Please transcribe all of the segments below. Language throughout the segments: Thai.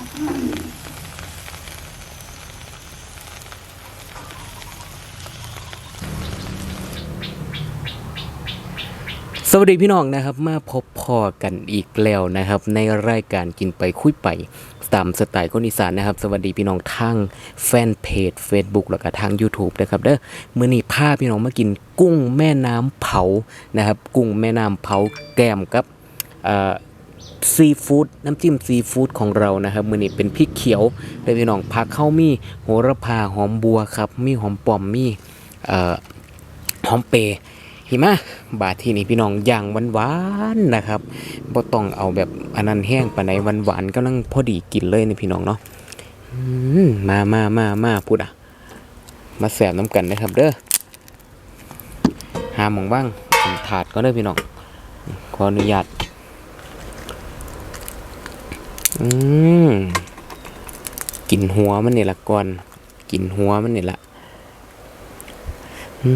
สวัสดีพี่น้องนะครับ มาพบพอกันอีกแล้วนะครับ ในรายการกินไปคุยไปตามสไตล์คนอีสานนะครับ สวัสดีพี่น้องทางแฟนเพจ Facebook แล้วก็ทาง YouTube นะครับเด้อมื้อนี้พาพี่น้องมากินกุ้งแม่น้ำเผานะครับ กุ้งแม่น้ำเผาแกมกับอ่อ ซีฟู้ดน้ำจิ้มซีฟู้ดของเรานะครับมื้อนี้เป็นพริกเขียวเลยพี่น้องผักเข้ามีโหระพาหอมบัวครับ มีหอมปอมมีเอ่อหอมเปรย์หิมะบาทที่นี่พี่น้องอย่างหวานๆนะครับบ่ต้องเอาแบบอันนั้นแห้งปานไหนหวานก็นั่งพอดีกินเลยนี่พี่น้องเนาะมามามามาพูดอะ มาแสบน้ำกันนะครับเด้อหาหมองบ้างถาดก็เด้พี่น้องขออนุญาต อืมกินหัวมันนี่ละก่อน กินหัวมันนี่ละอื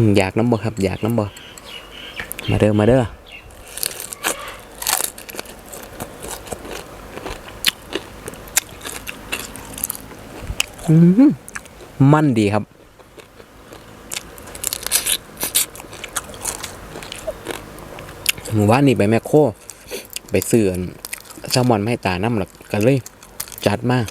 มอยากน้ำบ่ครับ อยากน้ำบ่มาเด้อมาเด้อมันดีครับ หมู่บ้านนี่ไปแมคโครไปเสื่อน แซลมอนไม่ตาน้ำหรอกกันเลย จัดมาก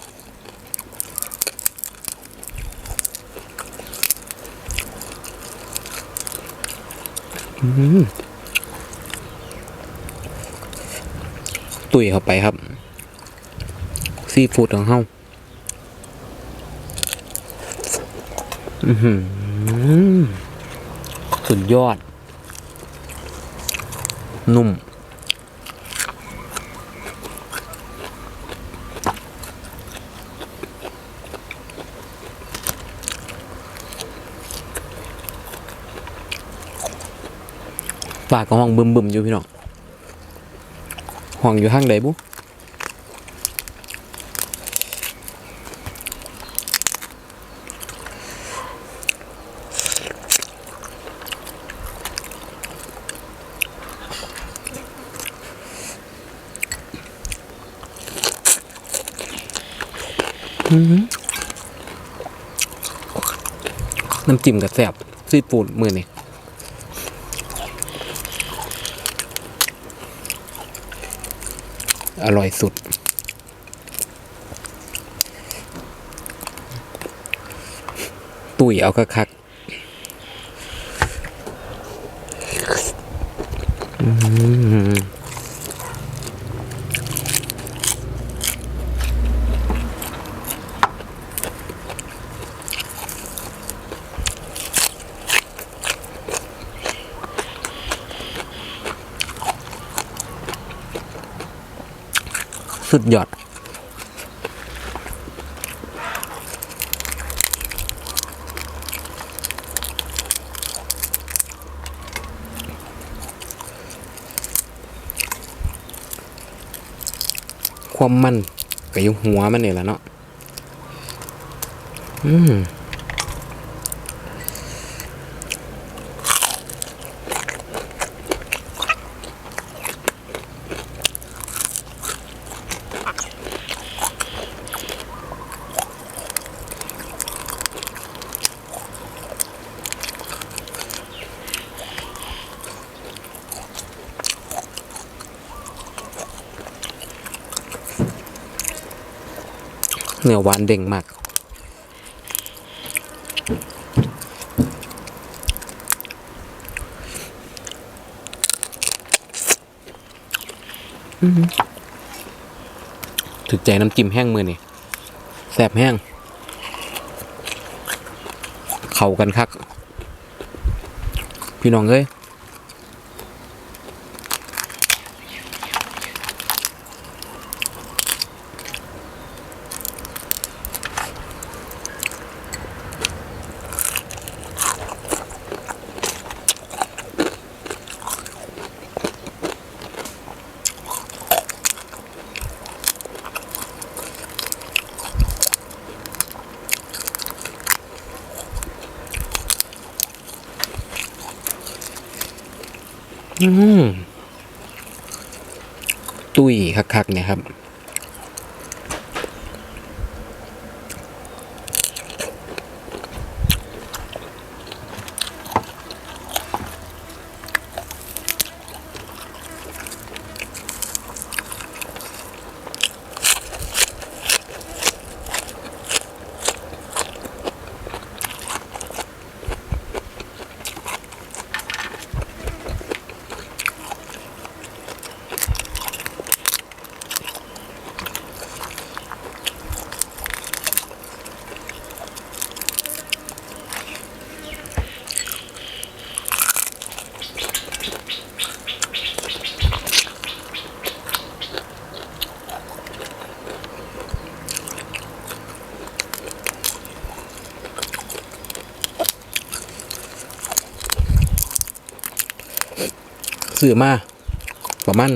ตุยเข้าไปครับ ซีฟู้ดของเฮาอือหือสุดยอด นุ่ม ปากก็ห้องบึมบึมๆอยู่พี่น้องห้องอยู่ห้างใดบุอื้อหือน้ำจิ้มกับแซ่บซีฟู้ดมือนี่ อร่อยสุด ตุ๋ยเอาคัก สุดยอด ความมันก็อยู่หัวมันนี่แหละเนาะอืม เนื้อหวานเด้งมาก ถึกใจน้ำจิ้มแห้งมือนี่แซ่บแห้ง เข้ากันคัก พี่น้องเอ้ย ตุยคักๆเนี่ยครับ ซื้อมาประมาณ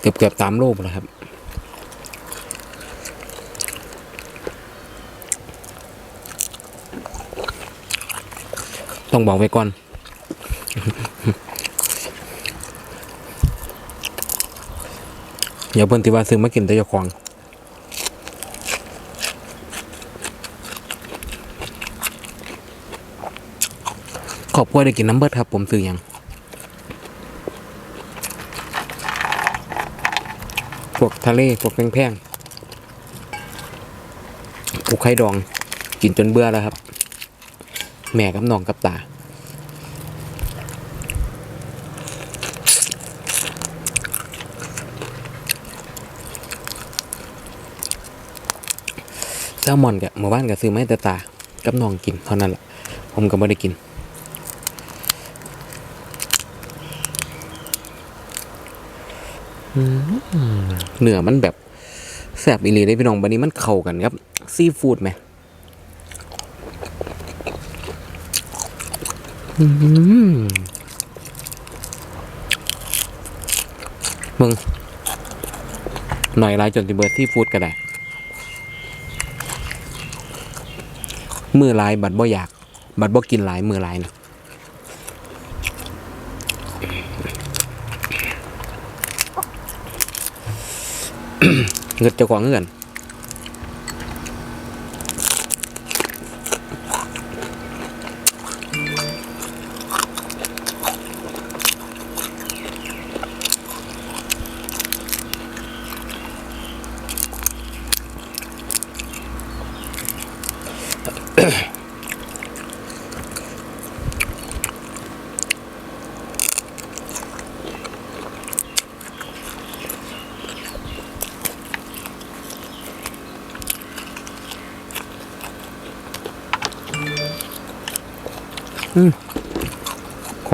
เกือบเกือบสามโลแล้วครับต้องบอกไว้ก่อนอย่าเพิ่นที่ว่าซื้อมากินแต่เจ้าของขอบคุณได้กินน้ำเบิดครับผมซื้อยัง พวกทะเลพวกแพงๆผูกไข่ดอง กินจนเบื่อแล้วครับ แม่กับน้องกับตาแซลมอนกับเมื่อวานก็ซื้อมาให้แต่ตา กับน้องกินเท่านั้นแหละผมก็ไม่ได้กิน อืม เนื้อมันแบบแซ่บอีหลีได้พี่น้องบันนี้มันเข้ากันครับ ซีฟู้ดไหมมึงหน่อยลายจนติเบิร์ดซีฟู้ดก็ได้ มือลายบัดบ่อยาก บัดบ่กินหลายมือลายนะ เงินเจ้าของเงิน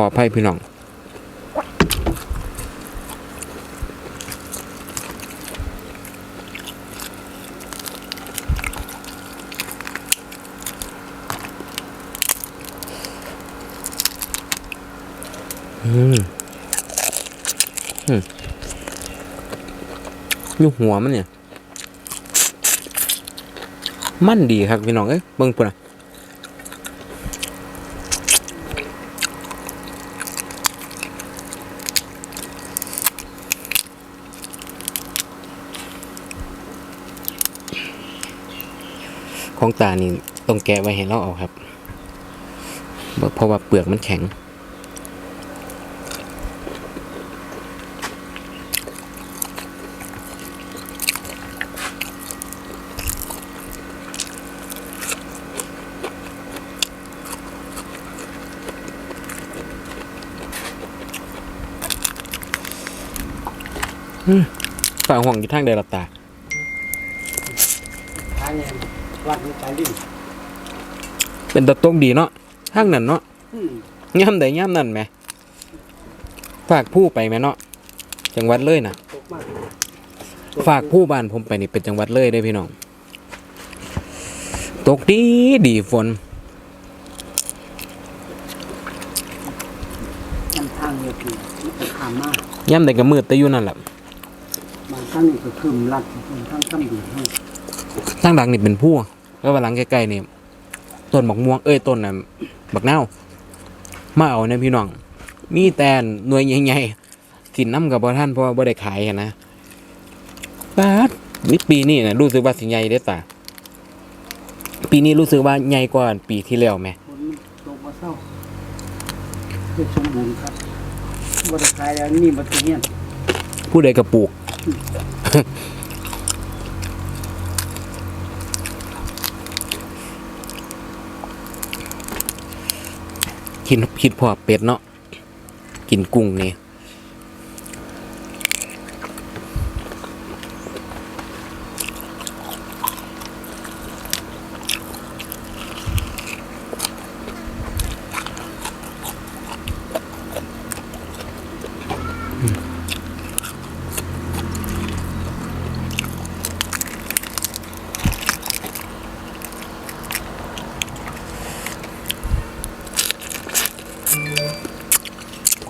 ออภัยพี่น้องอืมอืมอยู่หัวมันเนี่ย มันดีครับพี่น้องเอ้ยเบิ่งปุ่นอะ ของตานี่ต้องแกะไว้ให้เราเอาครับ เพราะว่าเปลือกมันแข็ง ฝ่าห่วงอยู่ทางใดหลับตา ขายเนี่ย วัดนี้ขายลิ้นเป็นตะตกดีเนาะทางนั้นเนาะอืมย่ำใดย่ำนั่นไหมฝากผู้ไปไหมเนาะจังหวัดเลยนะตกมากฝากผู้บ้านผมไปนี่เป็นจังหวัดเลยได้อพี่น้อง ตกดีดีฝนน้ำทางเนี่ยคือมันเป็นขามมากย่ำใดก็มืดแต่อยู่นั่นแหละบางครั้งนี่ก็คืมรัดบางครั้งค่ำดีให้ทางดังนี่เป็นผู้ แล้วว่าหลังใกล้ๆนี่ต้นบักม่วงเอ้ยต้นน่ะบักนาวมาเอาเนี่ยพี่น้อง มีแต่หน่วยใหญ่ๆสินน้ำกับบ่ท่านเพราะว่าบ่ได้ขายอะนะปาดวิปีนี้นะรู้สึกว่าสิใหญ่ได้อตาปีนี้รู้สึกว่าใหญ่กว่าปีที่แล้วไหมฝนมันตกมาเศร้าเพื่อสมบูรณ์ครับบริขายแล้วนี่บัตรเงียนผู้ใดกระปลูก คิดคิดพอเป็ดเนาะกินกุ้งนี่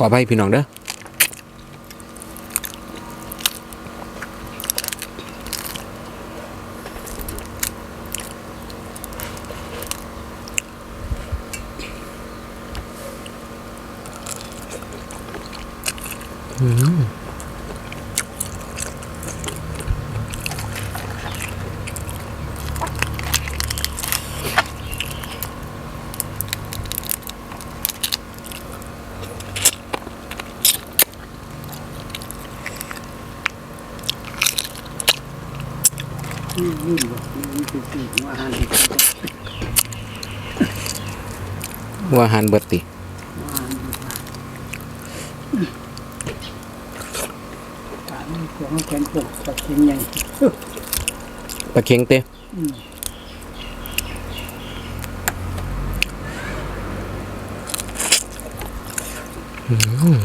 ขออภัยพี่น้องเด้อ นี่เป็นสิ่งของอาหารที่เขาบอกว่าอาหารเบิดติอาหารดีกว่าการนี้ของแข็งปกตัดทิ้งยังปลาเค็งเต้อืม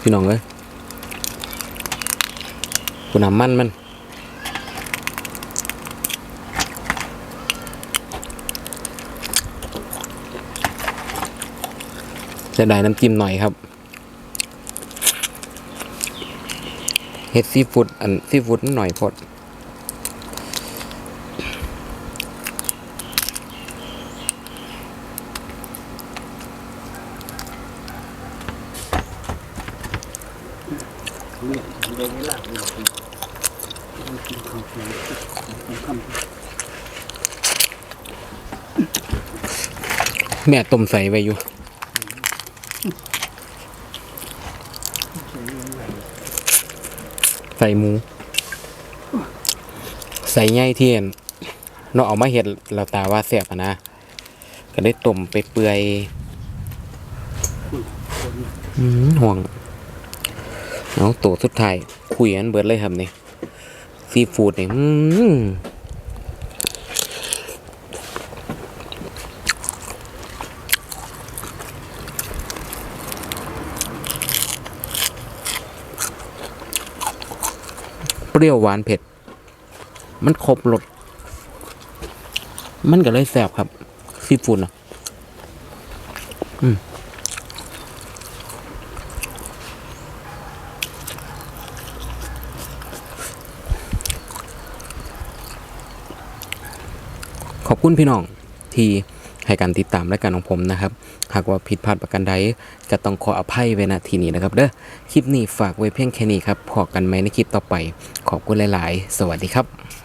พี่น้องเอ้ยกูน้ำมันมัน จะได้น้ำจิ้มหน่อยครับเฮ็ดซีฟู้ดอันซีฟู้ดหน่อยพดเนี่ยเดี๋ยวเวลาเรากินเรากินของแข็งของคำแม่ต้มใส่ไว้อยู่ ใส่หมู ใส่แง่เทียนเนาะเอามาเห็ดเราตาว่าเสียบนะ ก็ได้ต้มไปเปื่อยอืมห่วงเอาตัวสุดท้ายคุยกันเบิดเลยครับนี่ซีฟู้ดนี่ เปรี้ยวหวานเผ็ด มันครบรสมันก็เลยแซ่บครับซีฟู้ดนะอืมขอบคุณพี่น้อง ที่ ให้การติดตามและการของผมนะครับ หากว่าผิดพลาดประการใดก็ต้องขออภัยไว้ณทีนี้นะครับเด้อคลิปนี้ฝากไว้เพียงแค่นี้ครับพอกันไหมในคลิปต่อไป ขอบคุณหลาย ๆ สวัสดีครับ